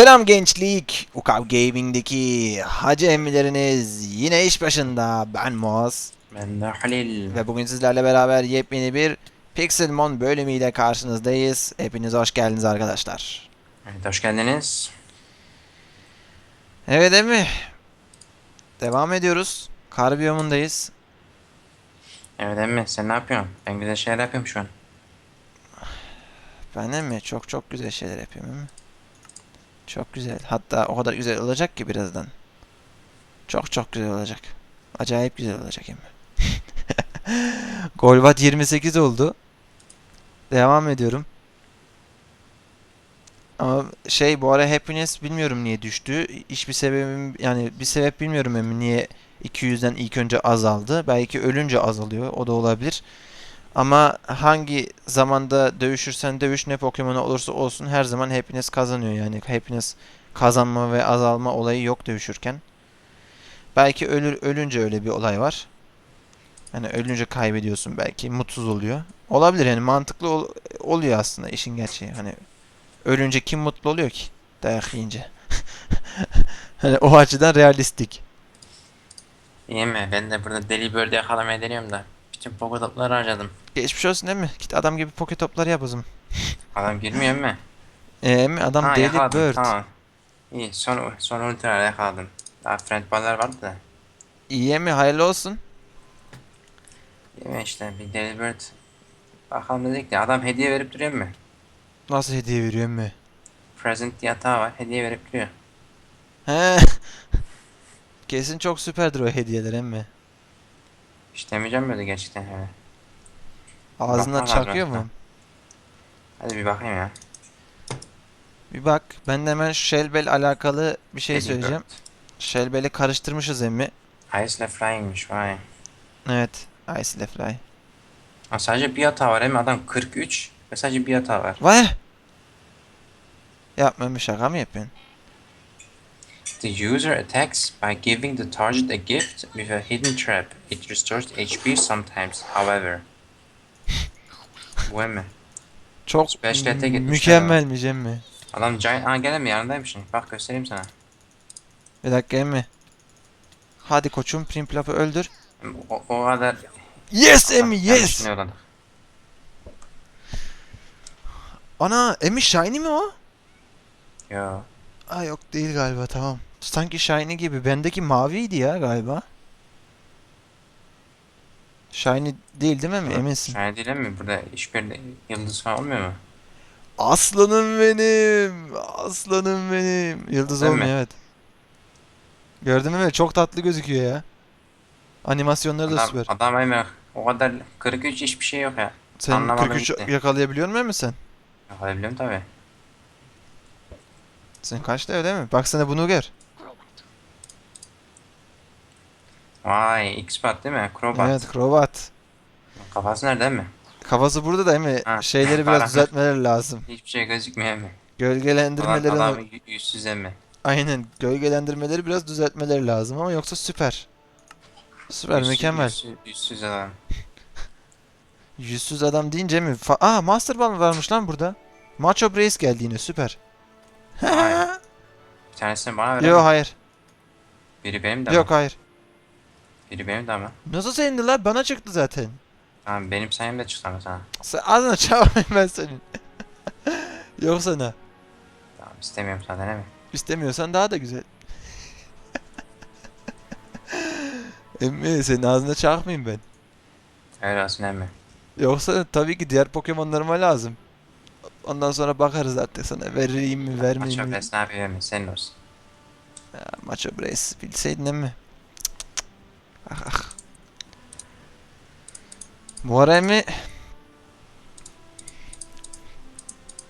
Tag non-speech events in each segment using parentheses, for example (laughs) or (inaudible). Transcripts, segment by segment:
Selam gençlik. Ukav Gaming'deki hacı emmileriniz yine iş başında. Ben Moz. Ben de Halil. Ve bugün sizlerle beraber yepyeni bir Pixelmon bölümüyle karşınızdayız. Hepiniz hoş geldiniz arkadaşlar. Evet, hoş geldiniz. Evet emmi. Devam ediyoruz. Kar biyomundayız. Evet emmi sen ne yapıyorsun? Ben güzel şeyler yapıyorum şu an. Ben de mi? Çok çok güzel şeyler yapıyorum emmi. Çok güzel. Hatta o kadar güzel olacak ki birazdan. Çok çok güzel olacak. Acayip güzel olacak emmi. Golbat 28 oldu. Devam ediyorum. Ama şey bu ara happiness bilmiyorum niye düştü. Hiçbir sebebim yani bir sebep bilmiyorum emmi niye 200'den ilk önce azaldı. Belki ölünce azalıyor. O da olabilir. Ama hangi zamanda dövüşürsen dövüş ne Pokemon olursa olsun her zaman happiness kazanıyor. Yani happiness kazanma ve azalma olayı yok dövüşürken. Belki ölür ölünce öyle bir olay var. Yani ölünce kaybediyorsun belki mutsuz oluyor. Olabilir yani mantıklı ol- oluyor aslında işin gerçeği. Hani ölünce kim mutlu oluyor ki dayak yiyince. (laughs) hani o açıdan realistik. İyi mi? Ben de burada deli bird yakalamaya deniyorum da. Bütün poketopları harcadım. Geçmiş olsun değil mi? Git adam gibi poke topları yap o zaman. (laughs) Adam girmiyor mu? Eee mi adam Ha Daily yakaladım Bird. tamam. İyi son, son ultra yakaladım. Daha friend baller vardı da. İyi mi? Hayırlı olsun. Mi işte bir deli bird. Bakalım dedik de adam hediye verip duruyor mu? Nasıl hediye veriyor mi? Present yatağı var hediye verip duruyor. He. (laughs) Kesin çok süperdir o hediyeler emmi. Hiç demeyeceğim böyle gerçekten yani. Ağzına çakıyor mu? Hadi bir bakayım ya. Bir bak. Ben de hemen Shellbell alakalı bir şey Deli söyleyeceğim. Shellbell'i karıştırmışız emmi. Ice'le flying'miş vay. Evet. Ice Fly. Ha, sadece bir hata var hem adam 43 ve sadece bir hata var. Vay! Yapma bir şaka mı yapıyorsun? The user attacks by giving the target a gift with a hidden trap. It restores HP sometimes, however. Bu mi? Çok Special attack etmişler mükemmelmiş emmi. Adam giant... Aa gel mi yanındaymış. Bak göstereyim sana. Bir dakika emmi. Hadi koçum Primplap'ı öldür. O, o kadar... Yes emmi yes! düşünüyorlar. Ana emmi shiny mi o? Yo. Aa yok değil galiba tamam. Sanki shiny gibi. Bendeki maviydi ya galiba. Shiny değil değil mi emmi? Eminsin. Şahane değil mi? Burada hiçbir yıldız falan olmuyor mu? Aslanım benim. Aslanım benim. Yıldız Değil mi? olmuyor evet. Gördün mü? Çok tatlı gözüküyor ya. Animasyonları da Adam, süper. adam hemen o kadar 43 hiçbir şey yok ya. Sen anlamadım 43 gitti. yakalayabiliyor musun mi sen? Yapabiliyorum tabi. Sen kaçta öyle mi? Bak sana bunu gör. Vay X-Bat değil mi? Crobat. Evet Crobat. Kafası nerede mi? Kafası burada da mi? Ha, Şeyleri (laughs) biraz düzeltmeleri lazım. Hiçbir şey gözükmüyor mi? Gölgelendirmeleri Adam, adam yüzsüz mi? aynen gölgelendirmeleri biraz düzeltmeleri lazım ama yoksa süper. Süper Yüzsüz- mükemmel. Yüzsüz, yüzsüz adam. (laughs) Yüzsüz adam deyince mi? Fa Aa Master Ball varmış lan burada. Macho Brace geldi yine süper. Hayır. (laughs) Bir tanesini bana ver. Yok hayır. Biri benim de Yok ama. hayır. Biri benim de ama. Nasıl senin lan? Bana çıktı zaten. Tamam benim sayemde çıktı ama sana. Sen ağzına çağırmayayım ben senin. (laughs) Yok sana. Tamam istemiyorum zaten değil mi? İstemiyorsan daha da güzel. (laughs) Emmi senin ağzına çakmayayım ben. Öyle olsun emmi. Yoksa tabii ki diğer Pokemon'larıma lazım. Ondan sonra bakarız artık sana vereyim mi vermeyeyim Maço mi. Best ne yapıyor emmi? Senin olsun. Ya, Macho Brace bilseydin emmi. Ah ah. Emmi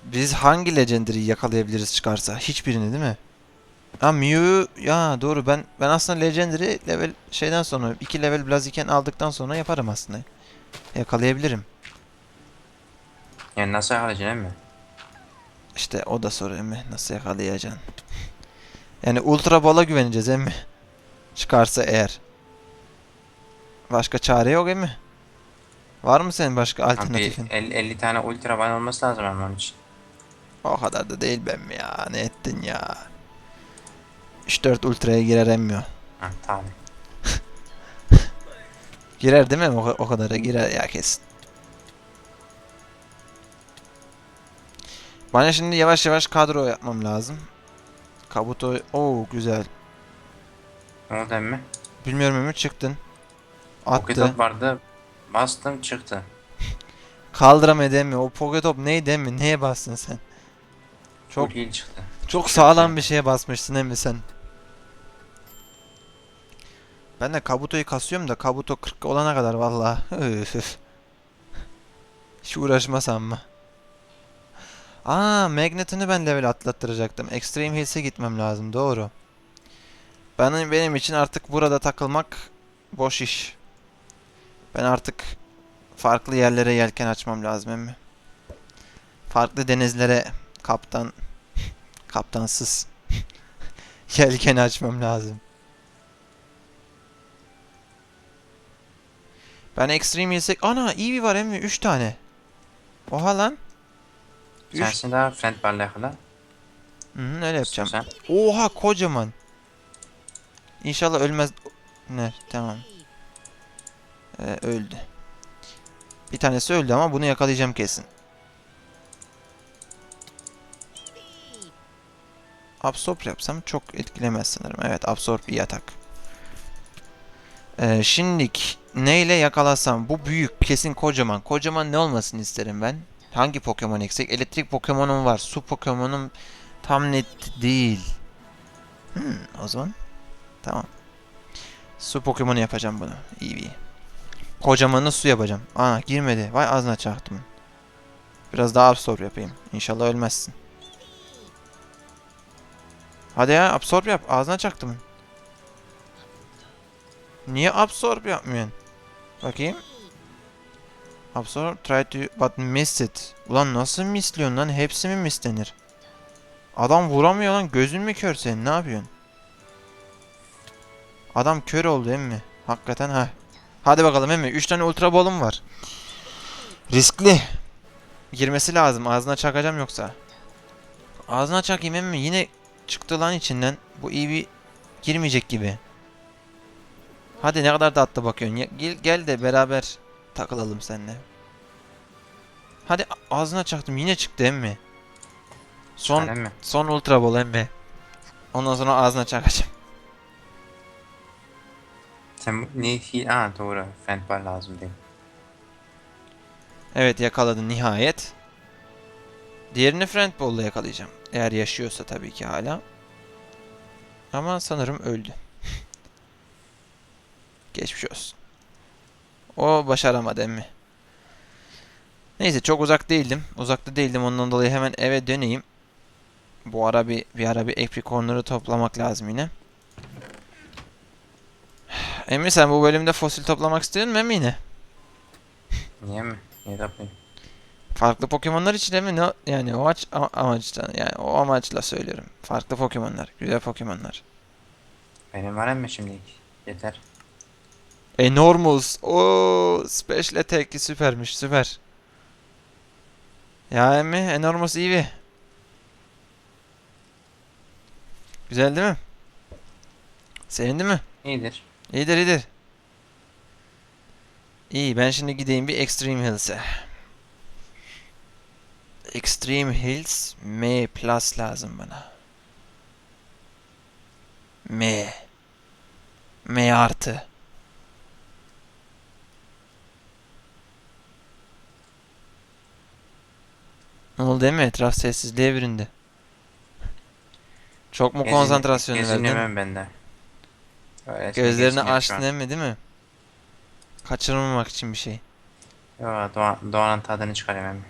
biz hangi Legendary'i yakalayabiliriz çıkarsa? Hiçbirini değil mi? Ha Mew ya doğru ben ben aslında Legendary level şeyden sonra 2 level Blaziken aldıktan sonra yaparım aslında. Yakalayabilirim. Yani nasıl yakalayacaksın emmi? İşte o da soru emmi. Nasıl yakalayacaksın? Yani Ultra Ball'a güveneceğiz emmi. Çıkarsa eğer. Başka çare yok emmi. Var mı senin başka Abi alternatifin? 50, 50 tane ultra ban olması lazım ama onun için. O kadar da değil ben mi ya? Ne ettin ya? 3-4 ultraya girer emmiyor. Ha tamam. (laughs) Girer değil mi? O, o kadara girer ya kesin. Bana şimdi yavaş yavaş kadro yapmam lazım. Kabuto... Oo güzel. Ne oldu emmi? Bilmiyorum Ümit çıktın. Pocket Attı. top vardı. Bastım çıktı. (laughs) Kaldıramadı emmi. O Poketop neydi emmi? Neye bastın sen? Çok iyi çıktı. çok sağlam bir şeye basmışsın emmi sen. Ben de Kabuto'yu kasıyorum da Kabuto 40 olana kadar (laughs) üf. Hiç uğraşmasam mı? Aa, Magnet'ini ben level atlattıracaktım. Extreme Hills'e gitmem lazım. Doğru. Benim, benim için artık burada takılmak boş iş. Ben artık farklı yerlere yelken açmam lazım emmi. Farklı denizlere kaptan kaptansız (laughs) yelken açmam lazım. Ben Extreme Hills'e... Ana Eevee var emmi 3 tane. Oha lan. Üç- Sensin daha friend barla yakala. Hı hı, öyle yapacağım. Sen. Oha kocaman. İnşallah ölmez. Ne? Tamam. Ee, öldü. Bir tanesi öldü ama bunu yakalayacağım kesin. Absorb yapsam çok etkilemez sanırım. Evet absorb iyi atak. Ee, şimdilik neyle yakalasam bu büyük kesin kocaman. Kocaman ne olmasını isterim ben? Hangi Pokemon eksik? Elektrik Pokemon'um var. Su Pokemon'um tam net değil. Hmm, o zaman tamam. Su Pokemon'u yapacağım bunu. Eevee. Kocamanı su yapacağım. Aa girmedi. Vay ağzına çaktım. Biraz daha absorb yapayım. İnşallah ölmezsin. Hadi ya absorb yap. Ağzına çaktım. Niye absorb yapmıyorsun? Bakayım. Absorb try to but miss it. Ulan nasıl misliyorsun lan? Hepsi mi mislenir? Adam vuramıyor lan. Gözün mü kör senin? Ne yapıyorsun? Adam kör oldu emmi. Hakikaten ha. Hadi bakalım emmi. 3 tane ultra ball'um var. Riskli. Girmesi lazım. Ağzına çakacağım yoksa. Ağzına çakayım emmi. Yine çıktı lan içinden. Bu iyi bir girmeyecek gibi. Hadi ne kadar tatlı bakıyorsun. Ya- Gel, gel de beraber takılalım seninle. Hadi ağzına çaktım. Yine çıktı emmi. Son Son. mi? Son ultra ball emmi. Ondan sonra ağzına çakacağım. Sen ne hi Aa doğru. Friend bar lazım değil. Evet yakaladı nihayet. Diğerini friend ball'la yakalayacağım. Eğer yaşıyorsa tabii ki hala. Ama sanırım öldü. (laughs) Geçmiş olsun. O başaramadı emmi. Neyse çok uzak değildim. Uzakta değildim ondan dolayı hemen eve döneyim. Bu ara bir, bir ara bir Apricorn'ları toplamak lazım yine. Emmi sen bu bölümde fosil toplamak istiyorsun mu emmi yine? Niye mi? Niye de yapayım? Farklı Pokemon'lar için değil mi? Ne, yani o aç, ama- amaçla yani o amaçla söylüyorum. Farklı Pokemon'lar, güzel Pokemon'lar. Benim var emmi şimdilik. Yeter. Enormous. O Special Attack'i süpermiş, süper. Ya emmi, Enormous iyi bir. Güzel değil mi? Sevindi mi? İyidir. İyidir iyidir. İyi ben şimdi gideyim bir Extreme Hills'e. Extreme Hills M plus lazım bana. M. M artı. Ne oldu değil mi? Etraf sessizliğe büründü. Çok mu konsantrasyonu verdin? Gezinemem ben de. Öylesine Gözlerini açtın değil mi değil mi? Kaçırmamak için bir şey. Yo, doğa, doğanın tadını çıkarıyorum emmi.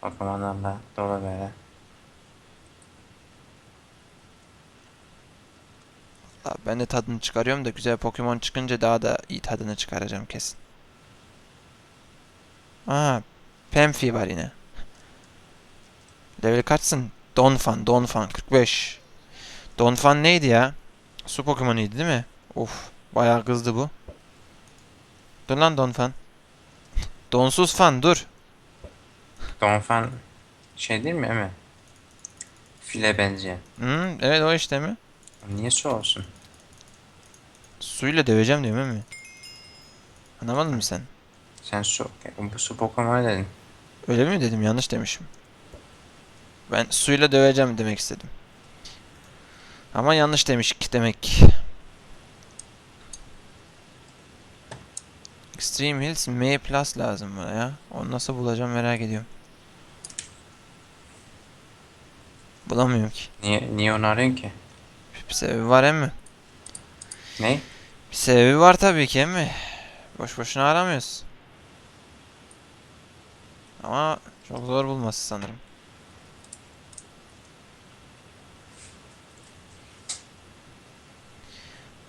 Pokemon'larla dolu böyle. Abi ben de tadını çıkarıyorum da güzel Pokemon çıkınca daha da iyi tadını çıkaracağım kesin. Aa, Pemphi var yine. Level kaçsın? Donphan, Donphan 45. Donphan neydi ya? Su Pokemon'uydu değil mi? Of, bayağı kızdı bu. Dur lan Donphan. Donsuz fan dur. Donphan Şey değil mi Emi? File benzeyen. Hı, evet o işte mi? Niye su olsun? Suyla döveceğim diyorum mi? Anlamadın mı sen? Sen su, bu su Pokemon dedin. Öyle mi dedim? Yanlış demişim. Ben suyla döveceğim demek istedim. Ama yanlış demiş ki demek. Extreme Hills M Plus lazım bana ya. Onu nasıl bulacağım merak ediyorum. Bulamıyorum ki. Niye, niye onu arıyorsun ki? Bir sebebi var emmi. Ne? Bir sebebi var tabii ki emmi. Boş boşuna aramıyoruz. Ama çok zor bulması sanırım.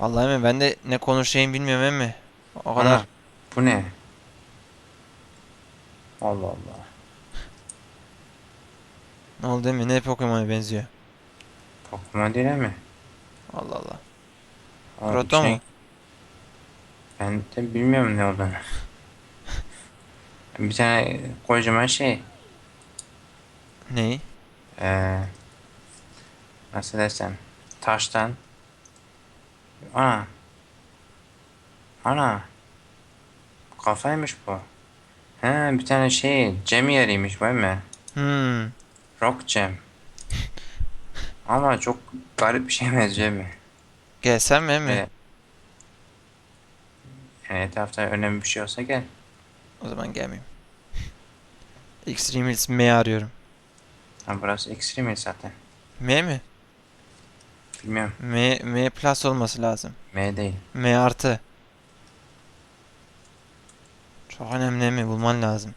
Vallahi emmi ben de ne konuşayım bilmiyorum emmi. O kadar. Ana, bu ne? Allah Allah. Ne oldu emmi? Ne Pokemon'a benziyor? Pokemon değil mi? Allah Allah. Aa, Proto şey- mu? Ben de bilmiyorum ne olduğunu. Bir tane kocaman şey. Neyi? Ee, nasıl desem. Taştan. Ana. Ana. Kafaymış bu. He bir tane şey. Cem yeriymiş değil mi? Hmm. Rock Cem. Ama çok garip bir şey benziyor mi? Gelsem mi emmi? Evet. Yani etrafta önemli bir şey olsa gel. O zaman gelmeyeyim. Extreme Hills M arıyorum. Ha, burası Extreme zaten. M mi? Bilmiyorum. M, M Plus olması lazım. M değil. M artı. Çok önemli mi? Bulman lazım.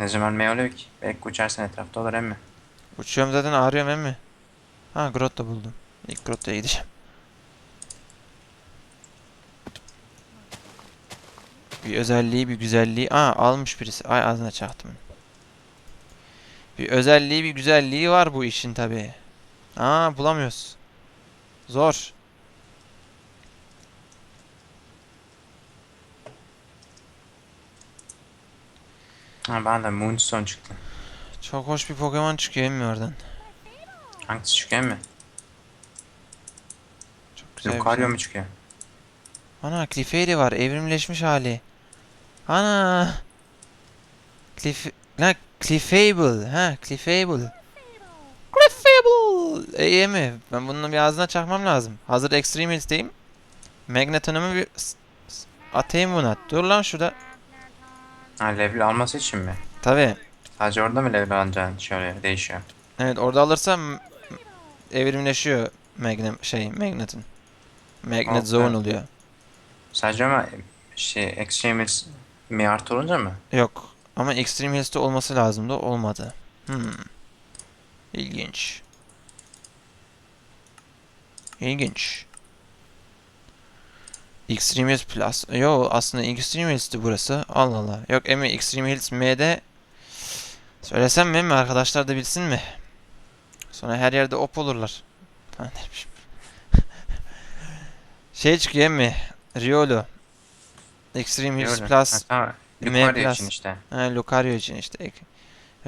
Ne zaman M oluyor ki? Belki uçarsan etrafta olur emmi. Uçuyorum zaten arıyorum emmi. Ha Grotto buldum. İlk Grotto'ya gideceğim. Bir özelliği bir güzelliği. Aa almış birisi. Ay ağzına çaktım. Bir özelliği bir güzelliği var bu işin tabi. Aa bulamıyoruz. Zor. Ha bana da Moonstone çıktı. Çok hoş bir Pokemon çıkıyor emmi oradan. Hangisi çıkıyor emmi? Çok güzel Lucario şey. mu çıkıyor? Ana Clefairy var. Evrimleşmiş hali. Ana. Cliff... La Clefable. Ha Clefable. Clefable. İyi mi? Ben bunun bir ağzına çakmam lazım. Hazır Extreme Hills'teyim. Magnetonumu bir atayım buna. Dur lan şurada. Ha level alması için mi? Tabi. Sadece orada mı level alacaksın? Şöyle değişiyor. Evet orada alırsam evrimleşiyor Magne şey Magnet'in. Magnet Al, Zone oluyor. Sadece ama şey Extremis mi artı olunca mı? Yok. Ama Extreme Hills'te olması lazımdı. Olmadı. Hmm. İlginç. İlginç. Extreme Hills Plus. Yo aslında Extreme Hills'ti burası. Allah Allah. Yok Emi Extreme Hills M'de söylesem mi Emi arkadaşlar da bilsin mi? Sonra her yerde op olurlar. Falan (laughs) dermişim. şey çıkıyor Emi. Riolo. Extreme Hills Öyle. Plus. Ha, tamam. Lucario için işte. Ha Lucario için işte.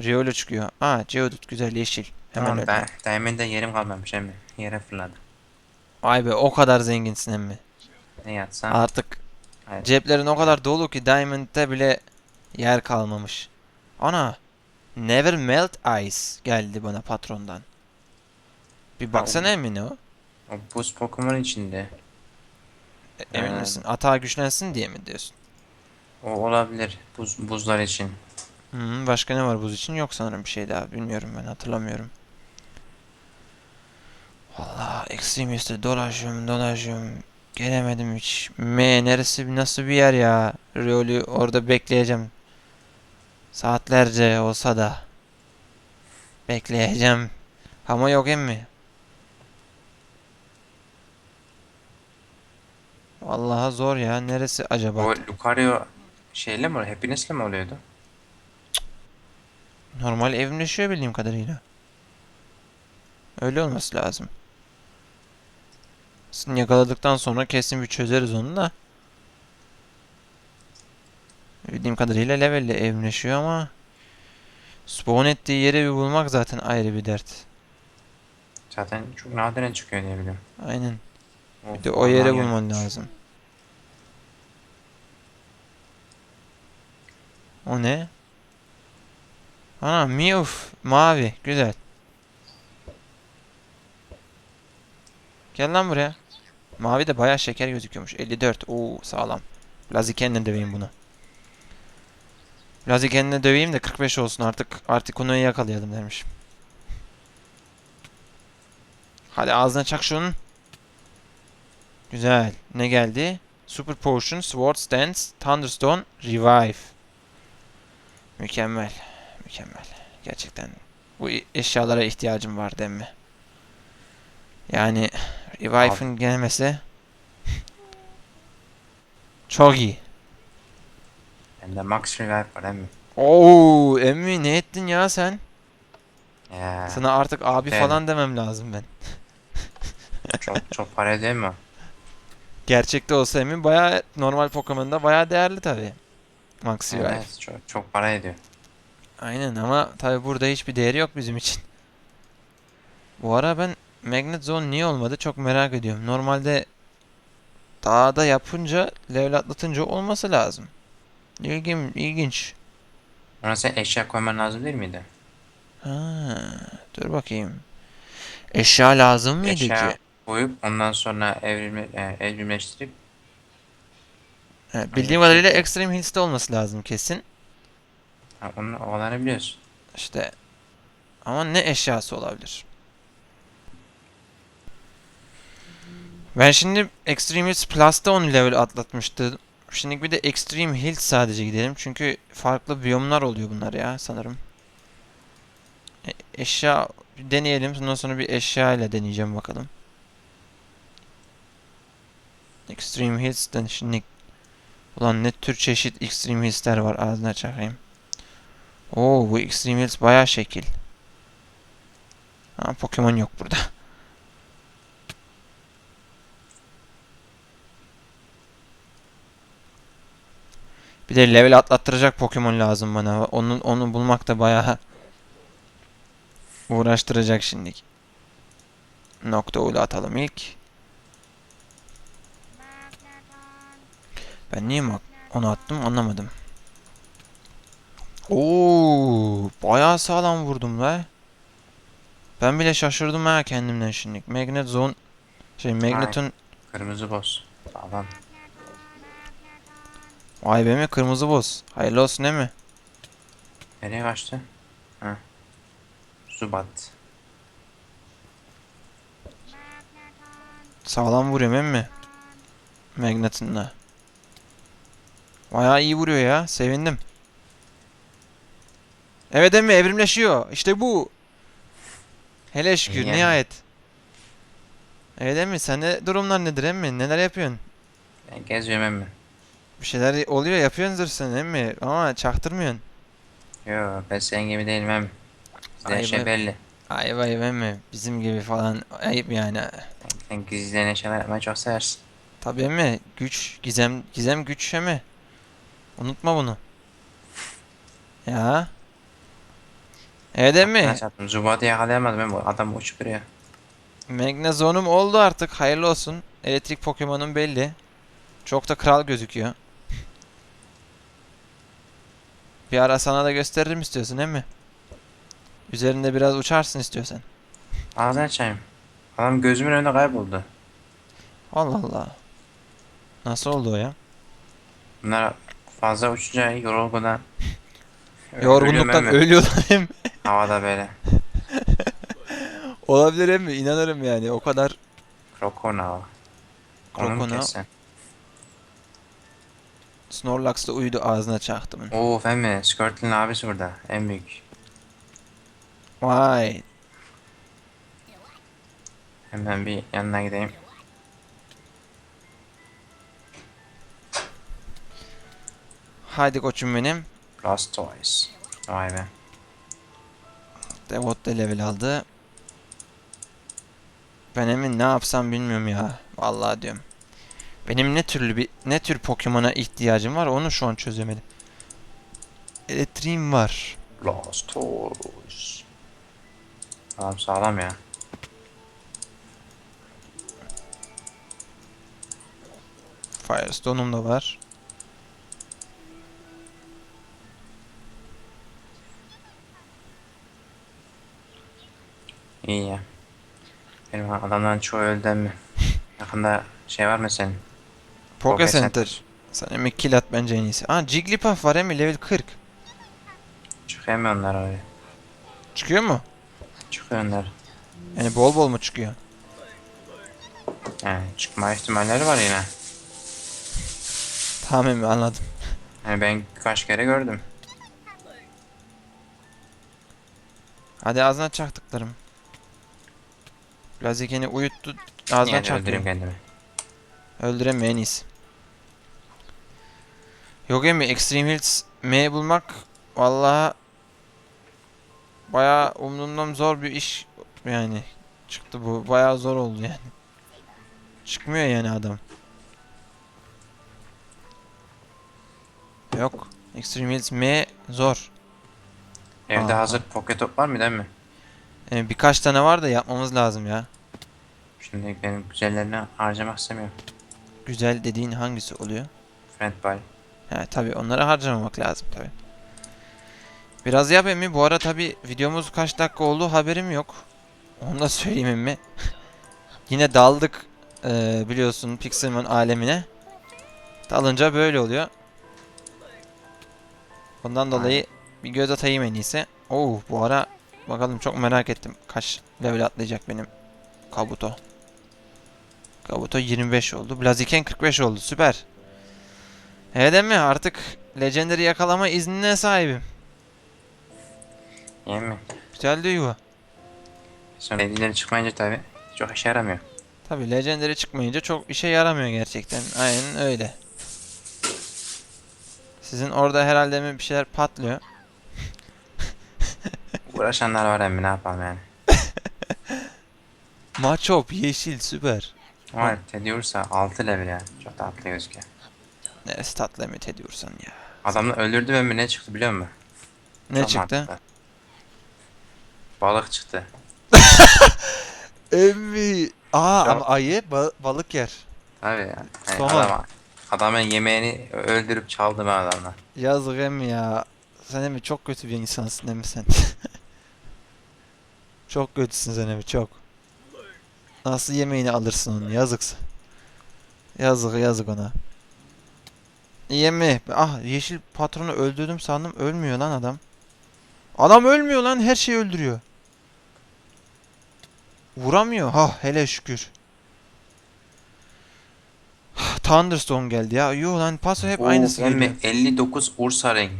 Riolo çıkıyor. Aa Geodude güzel yeşil. Hemen Tamam öyle. da, Diamond'da yerim kalmamış emmi. Yere fırladı. Vay be o kadar zenginsin emmi. Ne yatsam? Artık Evet. ceplerin o kadar dolu ki Diamond'da bile yer kalmamış. Ana. Never Melt Ice geldi bana patrondan. Bir baksana emin o. O buz Pokemon içinde. E- Emin Ee. misin? Atağı güçlensin diye mi diyorsun? O olabilir. Buz, buzlar için. Hı, başka ne var buz için? Yok sanırım bir şey daha. Bilmiyorum ben hatırlamıyorum. Vallahi Extreme Hills'te dolaşıyorum dolaşıyorum. Gelemedim hiç. M neresi nasıl bir yer ya? Riol'ü orada bekleyeceğim. Saatlerce olsa da. Bekleyeceğim. Ama yok emmi. Vallahi zor ya. Neresi acaba? O Lucario şeyle mi? Happiness'le mi oluyordu? Normal evrimleşiyor bildiğim kadarıyla. Öyle olması lazım. Yakaladıktan sonra kesin bir çözeriz onu da. Bildiğim kadarıyla levelle evrimleşiyor ama Spawn ettiği yeri bir bulmak zaten ayrı bir dert. Zaten çok nadiren çıkıyor diye biliyorum. Aynen. Of, Bir de o yere bulman gelmiş. lazım. O ne? Ana Miyuf. Mavi. Güzel. Gel lan buraya. Mavi de bayağı şeker gözüküyormuş. 54. Oo sağlam. Blaziken'le döveyim bunu. Blaziken'le döveyim de 45 olsun artık. Artık onu yakalayalım demiş. Hadi ağzına çak şunun. Güzel. Ne geldi? Super Potion, Sword Stance, Thunderstone, Revive. Mükemmel. Mükemmel. Gerçekten bu eşyalara ihtiyacım var değil mi? Yani Revive'ın gelmesi çok iyi. Bende max revive var emmi. Oo, emmi ne ettin ya sen? Ya Sana artık abi Evet. falan demem lazım ben. (laughs) çok çok para ediyor mu? Gerçekte olsa emmi baya normal Pokemon'da baya değerli tabi. Max Revive. Evet çok çok para ediyor. Aynen ama tabi burada hiçbir değeri yok bizim için. Bu ara ben Magnet Zone niye olmadı çok merak ediyorum. Normalde dağda yapınca, level atlatınca olması lazım. İlgim, ilginç. Ona sen eşya koyman lazım değil miydi? Ha, dur bakayım. Eşya lazım mıydı Eşya ki? koyup ondan sonra evrilme, e, evrimleştirip Ha, bildiğim kadarıyla Extreme Hills'te olması lazım kesin. ha, onu olanı biliyorsun. İşte ama ne eşyası olabilir? Ben şimdi Extreme Hills Plus'ta 10 level atlatmıştım. Şimdi bir de Extreme Hills sadece gidelim. Çünkü farklı biyomlar oluyor bunlar ya sanırım. E- eşya deneyelim. Ondan sonra bir eşya ile deneyeceğim bakalım. Extreme Hills'ten şimdi Ulan ne tür çeşit Extreme Hills'ler var ağzına çakayım. Oo bu Extreme Hills bayağı şekil. Ha Pokemon yok burada. Bir de level atlattıracak Pokemon lazım bana. Onu onu bulmak da bayağı uğraştıracak şimdilik. Nokta ulu atalım ilk. Ben niye onu attım anlamadım. Oo, bayağı sağlam vurdum la. Ben bile şaşırdım ha kendimden şimdi. Magnet Zone şey Magnet'ın Kırmızı boss. Tamam. Vay be mi kırmızı boz. Hayırlı olsun değil mi? Nereye kaçtı? Ha. Zubat. Sağlam vuruyor değil mi? Magnet'ınla. Bayağı iyi vuruyor ya. Sevindim. Evet emmi evrimleşiyor. İşte bu. Hele şükür yani. nihayet. Evet emmi sende durumlar nedir emmi? Neler yapıyorsun? Ben geziyorum emmi. Bir şeyler oluyor yapıyorsundur sen emmi ama çaktırmıyorsun. Yo ben senin gibi değilim emmi. Bizde her Ay şey be. belli. Ay vay emmi bizim gibi falan ayıp yani. Sen gizlenen şeyler yapmayı çok seversin. Tabii emmi güç gizem gizem güç emmi. Unutma bunu. Ya. Evet emmi. Çarptım. Zubat'ı yakalayamadım emmi. Adam uçup duruyor. Magnezonum oldu artık. Hayırlı olsun. Elektrik Pokemon'un belli. Çok da kral gözüküyor. Bir ara sana da gösteririm istiyorsun değil mi? Üzerinde biraz uçarsın istiyorsan. Ağzını açayım. Adam gözümün önünde kayboldu. Allah Allah. Nasıl oldu o ya? Bunlar fazla uçunca yorulmadan (laughs) Yorgunluktan ölüyorum ölüyorlar hem. (laughs) Havada böyle. Olabilir hem mi? İnanırım yani. O kadar Krokona mu Kessen? Snorlax'ta uyudu ağzına çaktım. Oo Femi. Squirtle'ın abisi burada. En büyük. Vay. Hemen bir yanına gideyim. Haydi koçum benim. Blastoise. Vay be. Devot da level aldı. Ben emin ne yapsam bilmiyorum ya. Vallahi diyorum. Benim ne türlü bir ne tür Pokemon'a ihtiyacım var onu şu an çözemedim. Elektriğim var. Lost Toys. Adam sağlam ya. Firestone'um da var. İyi ya. Benim adamların çoğu öldü mi? (laughs) Yakında şey var mı senin? Poke Center. Sen emek kill at bence en iyisi. Aa Jigglypuff var Emi level 40. Çıkıyor mu onlar oraya? Çıkıyor mu? Çıkıyor onlar. Yani bol bol mu çıkıyor? Yani çıkma ihtimalleri var yine. Tamam Emi anladım. Yani ben kaç kere gördüm. Hadi ağzına çaktıklarım. Blazikeni uyuttu. Ağzına çaktı. öldüreyim kendimi. Öldüreme en iyisi. Yok Emi Extreme Hills M bulmak vallahi bayağı umduğumdan zor bir iş yani çıktı bu bayağı zor oldu yani. Çıkmıyor yani adam. Yok. Extreme Hills M zor. Evde Aa. hazır poke top var mı değil mi? Yani birkaç tane var da yapmamız lazım ya. Şimdi benim güzellerini harcamak istemiyorum. Güzel dediğin hangisi oluyor? Friend ball. He tabi onları harcamamak lazım tabi. Biraz yap emmi. Bu ara tabi videomuz kaç dakika oldu haberim yok. Onu da (laughs) söyleyeyim emmi. Yine daldık eee, biliyorsun Pixelmon alemine. Dalınca böyle oluyor. Ondan dolayı bir göz atayım en iyisi. Oo bu ara bakalım çok merak ettim. Kaç level atlayacak benim Kabuto. Kabuto 25 oldu. Blaziken 45 oldu. Süper. Evet mi? Artık Legendary yakalama iznine sahibim. Değil mi? Güzel yuva. Sonra evlileri çıkmayınca tabi çok işe yaramıyor. Tabi Legendary çıkmayınca çok işe yaramıyor gerçekten. Aynen öyle. Sizin orada herhalde mi bir şeyler patlıyor. (laughs) Uğraşanlar var emmi ne yapalım yani. (laughs) Machop yeşil süper. Ama Teddy Ursa 6 level ya. Çok tatlı gözüküyor. Neresi tatlı ümit ediyorsan ya. Adamı öldürdüm emmi ne çıktı biliyor musun? Ne Çok çıktı? mantıklı. Balık çıktı. (laughs) Emmi. Aa Ya- ama ayı ba- balık yer. Tabii ya. Yani Somon. adama, adamın yemeğini öldürüp çaldım ben adamdan. Yazık emmi ya. Sen emmi çok kötü bir insansın emmi sen. (laughs) çok kötüsün sen emmi çok. Nasıl yemeğini alırsın onu yazıksın. Yazık yazık ona. Yeme. Ah yeşil patronu öldürdüm sandım. Ölmüyor lan adam. Adam ölmüyor lan her şeyi öldürüyor. Vuramıyor. Ha hele şükür. Thunderstorm geldi ya. Yo lan paso hep Oo, aynısı geliyor. 59 Ursa rengi.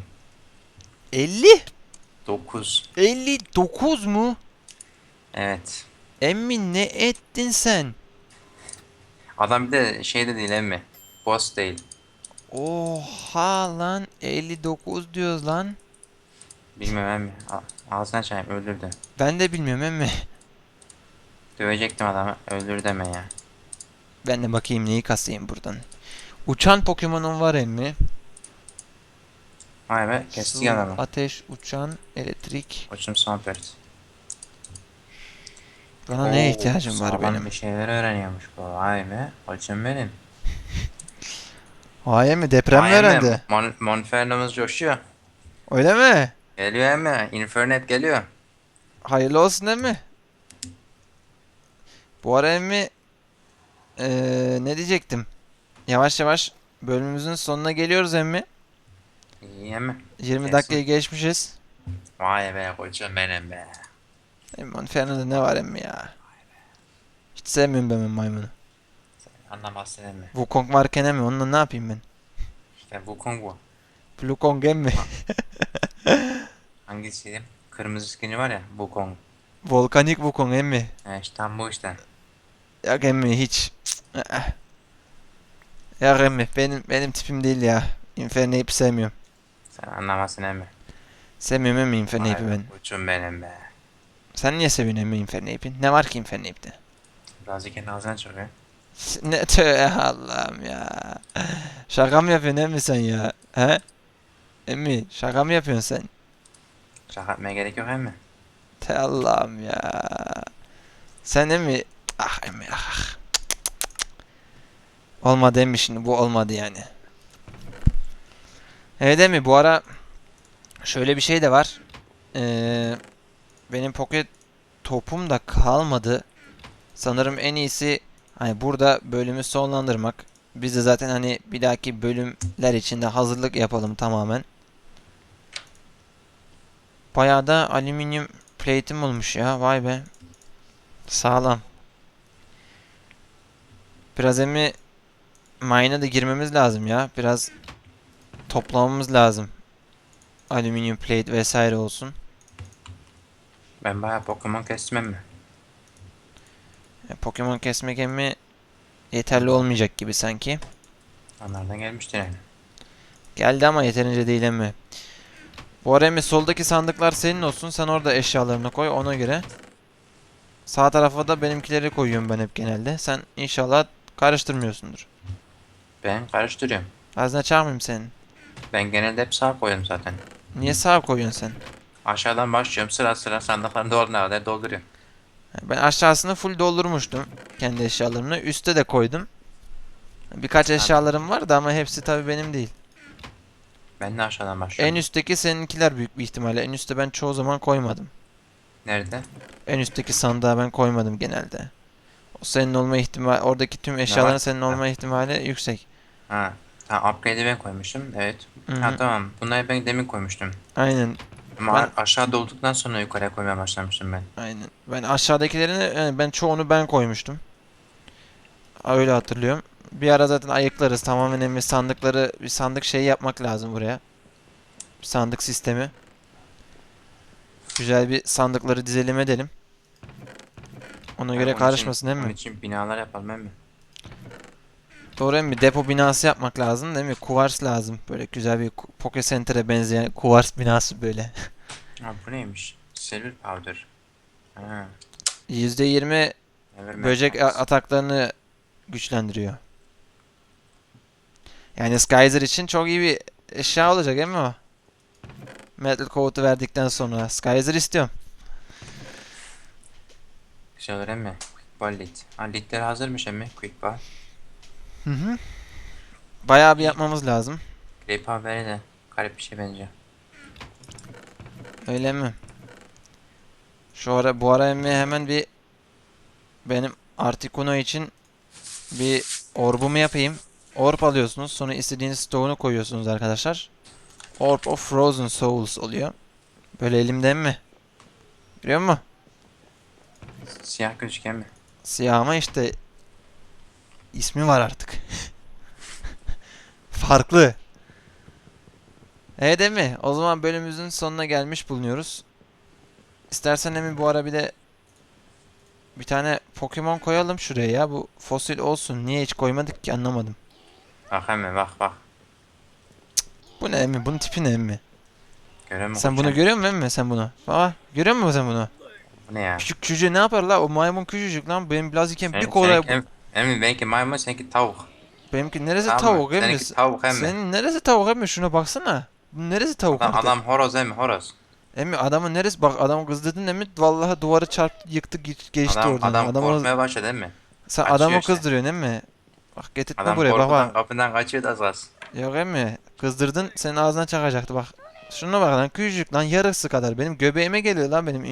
50? 9. 59 mu? Evet. Emmi ne ettin sen? Adam bir de şey de değil emmi. Boss değil. Oha lan 59 diyoruz lan. Bilmem emmi. A- Ağzına çayım öldürdü. Ben de bilmiyorum emmi. Dövecektim adamı. Öldür deme ya. Ben de bakayım neyi kasayım buradan. Uçan Pokemon'un var emmi. Vay be kestik Su, adamı. Ateş, uçan, elektrik. Koçum Swampert. Bana Oo, neye ihtiyacım var sağlam benim? bir şeyler öğreniyormuş bu. Vay be. Koçum benim. Vay emmi deprem mi öğrendi? Mon Monferno'muz coşuyor. Öyle mi? Geliyor emmi. Infernet geliyor. Hayırlı olsun emmi. Bu ara emmi eee, ne diyecektim? Yavaş yavaş bölümümüzün sonuna geliyoruz emmi. İyi emmi. 20 Kesin. dakikayı geçmişiz. Vay be koçum benim be. Emmi Inferno'da ne var emmi ya? Hiç sevmiyorum ben maymunu. Anlamazsın emmi. Wukong varken emmi onunla ne yapayım ben? İşte bu Kong bu. Blue emmi. (laughs) Hangisiydi? Kırmızı skini var ya. Bu Kong. Volkanik Wukong emmi. He işte tam bu işte. Yok emmi hiç. (sniffs) Yok emmi benim benim tipim değil ya. Inferno'yu sevmiyorum. Sen anlamazsın emmi. Sevmiyorum emmi be, ben. Koçum benim be. Sen niye seviyorsun emmi Inferno'yu? Ne var ki Inferno'yu? Birazcık kendi ağzına çıkıyor. Ne tövbe Allah'ım ya. Şaka mı yapıyorsun emmi sen ya? He? Emmi şaka mı yapıyorsun sen? Şaka etmeye gerek yok emmi. Te Allah'ım ya. Sen de mi? Ah emmi ah. Olmadı emmi şimdi bu olmadı yani. Evet emmi bu ara şöyle bir şey de var. Ee, benim pocket topum da kalmadı. Sanırım en iyisi hani burada bölümü sonlandırmak. Biz de zaten hani bir dahaki bölümler için de hazırlık yapalım tamamen. Bayağı da alüminyum plate'im olmuş ya. Vay be. Sağlam. Biraz emi mine'a da girmemiz lazım ya. Biraz toplamamız lazım. Alüminyum plate vesaire olsun. Ben bayağı Pokemon kestim emmi. E, Pokemon kesmek emmi yeterli olmayacak gibi sanki. Onlardan gelmiştir yani. Geldi ama yeterince değil emmi. Bu ara emmi soldaki sandıklar senin olsun. Sen orada eşyalarını koy ona göre. Sağ tarafa da benimkileri koyuyorum ben hep genelde. Sen inşallah karıştırmıyorsundur. Ben karıştırıyorum. Ağzına çağırmayayım senin. Ben genelde hep sağ koyuyorum zaten. Niye sağ koyuyorsun sen? Aşağıdan başlıyorum sıra sıra sandıkların doğru kadar dolduruyorum. Ben aşağısını full doldurmuştum. Kendi eşyalarımla. Üste de koydum. Birkaç eşyalarım vardı ama hepsi tabii benim değil. Ben de aşağıdan En başlıyorum. üstteki seninkiler büyük bir ihtimalle. En üstte ben çoğu zaman koymadım. Nerede? En üstteki sandığa ben koymadım genelde. O senin olma ihtimali, oradaki tüm eşyaların var? senin Ha. olma ihtimali yüksek. Ha. Tamam upgrade'i ben koymuştum. Evet. Hı hı. Ha tamam. Bunları ben demin koymuştum. Aynen, Ama Ben- aşağı dolduktan sonra yukarıya koymaya başlamıştım ben. aynen. Ben aşağıdakilerini, yani ben çoğunu ben koymuştum. Öyle hatırlıyorum. Bir ara zaten ayıklarız. Tamamen emmi sandıkları, bir sandık şeyi yapmak lazım buraya. Bir sandık sistemi. Güzel bir sandıkları dizelim edelim. Ona Ha, göre karışmasın değil mi? Onun için binalar yapalım emmi. Doğru emmi depo binası yapmak lazım değil mi? Kuvars lazım. Böyle güzel bir Poke Center'e benzeyen kuvars binası böyle. (laughs) Ha bu neymiş? Silver powder. Ha. %20 Never böcek a- ataklarını güçlendiriyor. Yani Skyzer için çok iyi bir eşya olacak değil mi o? Metal Coat'u verdikten sonra Skyzer istiyorum. Güzel olur emmi. Quick ball lead. Ha leadler hazırmış emmi. Quick ball. Hı hı. Bayağı bir yapmamız lazım. Grey powder'e de garip bir şey benziyor. Öyle mi? Şu ara bu ara hemen bir benim Articuno için bir orbumu yapayım. Orb alıyorsunuz. Sonra istediğiniz stone'u koyuyorsunuz arkadaşlar. Orb of Frozen Souls oluyor. Böyle elimden mi? Biliyor musun? Siyah gözüken mi? Siyah ama işte ismi var artık. (laughs) Farklı. Evet değil mi? O zaman bölümümüzün sonuna gelmiş bulunuyoruz. İstersen Emin bu ara bir de bir tane Pokemon koyalım şuraya ya. Bu fosil olsun. Niye hiç koymadık ki anlamadım. Bak emmi bak bak. Bu ne Emin? Bunun tipi ne Emin? Görüyor musun? Sen bunu görüyor musun Emin sen bunu? Aa, görüyor musun sen bunu? Bu ne ya? Küçük çocuğu ne yapar la? O maymun küçücük lan. Benim birazcıkken bir Sen- kola... seninki em- Emmi benimki maymun seninki tavuk. Benimki neresi Tamam tavuk Emin? Seninki tavuk emmi. Senin neresi tavuk Emmi? Şuna baksana. Neresi tavuk Adam, adam horoz emmi horoz. Emmi adamın neresi? Bak adamı kızdırdın Emmi. Vallahi duvarı çarptı yıktı ge- geçti Adam, oradan. adam Adamı- korkmaya başladı emmi. sen kaçıyor adamı işte. kızdırıyorsun Emmi. Bak getirtme Adam buraya bak bak. kapıdan kaçıyordu az az. Yok Emmi. Kızdırdın senin ağzına çakacaktı bak. Şuna bak lan küçücük lan yarısı kadar. Benim göbeğime geliyor lan benim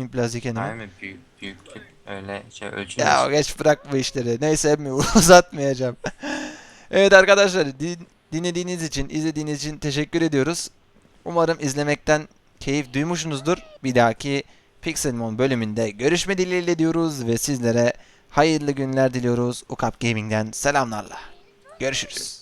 enime. mi? Büyük, büyüklük öyle şey ölçüyoruz. Ya geç bırak bu işleri. Neyse Emmi (laughs) uzatmayacağım. evet arkadaşlar din- dinlediğiniz için, izlediğiniz için teşekkür ediyoruz. Umarım izlemekten keyif duymuşsunuzdur. Bir dahaki Pixelmon bölümünde görüşme dileğiyle diyoruz ve sizlere hayırlı günler diliyoruz. Ukap Gaming'den selamlarla. Görüşürüz.